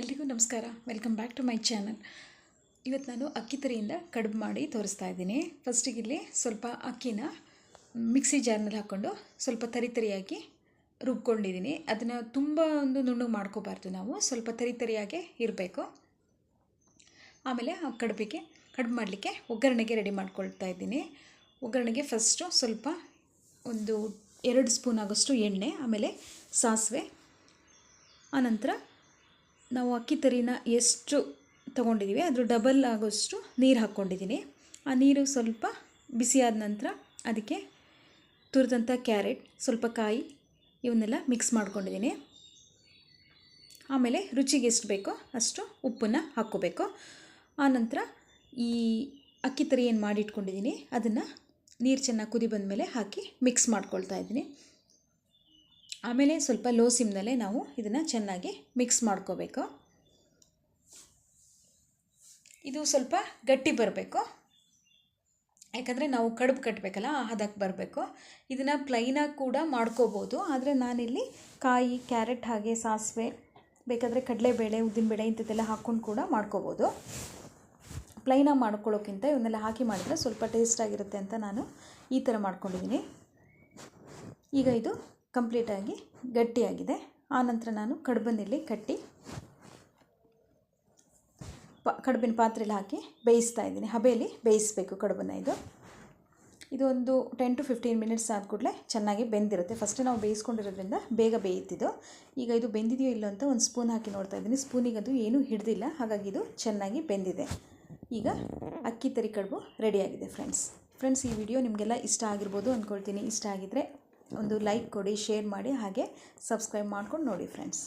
ಎಲ್ರಿಗೂ ನಮಸ್ಕಾರ. Welcome back to my channel ಇವತ್ತು ನಾನು ಅಕ್ಕಿ ತರಿಯಿಂದ ಕಡುಬು ಮಾಡಿ ತೋರಿಸ್ತಾ ಇದ್ದೀನಿ. ಫಸ್ಟಿಗೆ ಇಲ್ಲಿ ಸ್ವಲ್ಪ ಅಕ್ಕಿನ ಮಿಕ್ಸಿ ಜಾರ್ನಲ್ಲಿ ಹಾಕ್ಕೊಂಡು ಸ್ವಲ್ಪ ತರಿ ತರಿಯಾಗಿ ರುಬ್ಕೊಂಡಿದ್ದೀನಿ. ಅದನ್ನು ತುಂಬ ಒಂದು ನುಣ್ಣಗೆ ಮಾಡ್ಕೋಬಾರ್ದು ನಾವು. ಸ್ವಲ್ಪ ತರಿ ತರಿಯಾಗೆ ಇರಬೇಕು. ಆಮೇಲೆ ಆ ಕಡುಬಿಗೆ ಕಡುಬು ಮಾಡಲಿಕ್ಕೆ ಒಗ್ಗರಣೆಗೆ ರೆಡಿ ಮಾಡ್ಕೊಳ್ತಾ ಇದ್ದೀನಿ. ಒಗ್ಗರಣೆಗೆ ಫಸ್ಟು ಸ್ವಲ್ಪ ಒಂದು ಎರಡು ಸ್ಪೂನ್ ಆಗೋಷ್ಟು ಎಣ್ಣೆ, ಆಮೇಲೆ ಸಾಸಿವೆ, ಆನಂತರ ನಾವು ಅಕ್ಕಿ ತರಿನ ಎಷ್ಟು ತಗೊಂಡಿದ್ದೀವಿ ಅದ್ರ ಡಬಲ್ ಆಗೋಷ್ಟು ನೀರು ಹಾಕ್ಕೊಂಡಿದ್ದೀನಿ ಆ ನೀರು ಸ್ವಲ್ಪ ಬಿಸಿಯಾದ ನಂತರ ಅದಕ್ಕೆ ತುರಿದಂಥ ಕ್ಯಾರೆಟ್, ಸ್ವಲ್ಪ ಕಾಯಿ ಇವನ್ನೆಲ್ಲ ಮಿಕ್ಸ್ ಮಾಡ್ಕೊಂಡಿದ್ದೀನಿ ಆಮೇಲೆ ರುಚಿಗೆ ಎಷ್ಟು ಬೇಕೋ ಅಷ್ಟು ಉಪ್ಪನ್ನು ಹಾಕ್ಕೋಬೇಕು. ಆನಂತರ ಈ ಅಕ್ಕಿ ತರಿ ಏನು ಮಾಡಿಟ್ಕೊಂಡಿದ್ದೀನಿ ಅದನ್ನು ನೀರು ಚೆನ್ನಾಗಿ ಕುದಿ ಬಂದಮೇಲೆ ಹಾಕಿ ಮಿಕ್ಸ್ ಮಾಡ್ಕೊಳ್ತಾ ಇದ್ದೀನಿ. ಆಮೇಲೆ ಸ್ವಲ್ಪ ಲೋ ಸಿಮ್ನಲ್ಲೇ ನಾವು ಇದನ್ನು ಚೆನ್ನಾಗಿ ಮಿಕ್ಸ್ ಮಾಡ್ಕೋಬೇಕು. ಇದು ಸ್ವಲ್ಪ ಗಟ್ಟಿ ಬರಬೇಕು. ಯಾಕಂದರೆ ನಾವು ಕಡುಬು ಕಟ್ಟಬೇಕಲ್ಲ ಅದಕ್ಕೆ ಬರಬೇಕು. ಇದನ್ನು ಪ್ಲೈನಾಗಿ ಕೂಡ ಮಾಡ್ಕೋಬೋದು. ಆದರೆ ನಾನಿಲ್ಲಿ ಕಾಯಿ, ಕ್ಯಾರೆಟ್ ಹಾಗೆ ಸಾಸಿವೆ, ಬೇಕಾದರೆ ಕಡಲೆಬೇಳೆ, ಉದ್ದಿನಬೇಳೆ ಇಂಥದ್ದೆಲ್ಲ ಹಾಕ್ಕೊಂಡು ಕೂಡ ಮಾಡ್ಕೋಬೋದು. ಪ್ಲೈನಾಗಿ ಮಾಡ್ಕೊಳ್ಳೋಕ್ಕಿಂತ ಇವನ್ನೆಲ್ಲ ಹಾಕಿ ಮಾಡಿದರೆ ಸ್ವಲ್ಪ ಟೇಸ್ಟಾಗಿರುತ್ತೆ ಅಂತ ನಾನು ಈ ಥರ ಮಾಡ್ಕೊಂಡಿದ್ದೀನಿ. ಈಗ ಇದು ಕಂಪ್ಲೀಟಾಗಿ ಗಟ್ಟಿಯಾಗಿದೆ. ಆನಂತರ ನಾನು ಕಡುಬನ್ನಿಲ್ಲಿ ಕಟ್ಟಿ ಪ, ಕಡುಬಿನ ಪಾತ್ರೆಯಲ್ಲಿ ಹಾಕಿ ಬೇಯಿಸ್ತಾ ಇದ್ದೀನಿ. ಹಬೆಯಲ್ಲಿ ಬೇಯಿಸಬೇಕು ಕಡುಬನ್ನು ಇದು. ಇದು ಒಂದು ಟೆನ್ ಟು ಫಿಫ್ಟೀನ್ ಮಿನಿಟ್ಸ್ ಆದ ಕೂಡಲೇ ಚೆನ್ನಾಗಿ ಬೆಂದಿರುತ್ತೆ. ಫಸ್ಟ್ ನಾವು ಬೇಯಿಸ್ಕೊಂಡಿರೋದ್ರಿಂದ ಬೇಗ ಬೇಯುತ್ತಿದ್ದು. ಈಗ ಇದು ಬೆಂದಿದೆಯೋ ಇಲ್ಲೋ ಅಂತ ಒಂದು ಸ್ಪೂನ್ ಹಾಕಿ ನೋಡ್ತಾ ಇದ್ದೀನಿ. ಸ್ಪೂನಿಗೆ ಅದು ಏನೂ ಹಿಡ್ದಿಲ್ಲ. ಹಾಗಾಗಿ ಇದು ಚೆನ್ನಾಗಿ ಬೆಂದಿದೆ. ಈಗ ಅಕ್ಕಿ ತರಿ ಕಡುಬು ರೆಡಿಯಾಗಿದೆ ಫ್ರೆಂಡ್ಸ್ ಫ್ರೆಂಡ್ಸ್ ಈ ವಿಡಿಯೋ ನಿಮಗೆಲ್ಲ ಇಷ್ಟ ಆಗಿರ್ಬೋದು ಅಂದ್ಕೊಳ್ತೀನಿ ಇಷ್ಟ ಆಗಿದ್ದರೆ ಒಂದು ಲೈಕ್ ಕೊಡಿ ಶೇರ್ ಮಾಡಿ ಹಾಗೆ ಸಬ್ಸ್ಕ್ರೈಬ್ ಮಾಡ್ಕೊಂಡು ನೋಡಿ ಫ್ರೆಂಡ್ಸ್.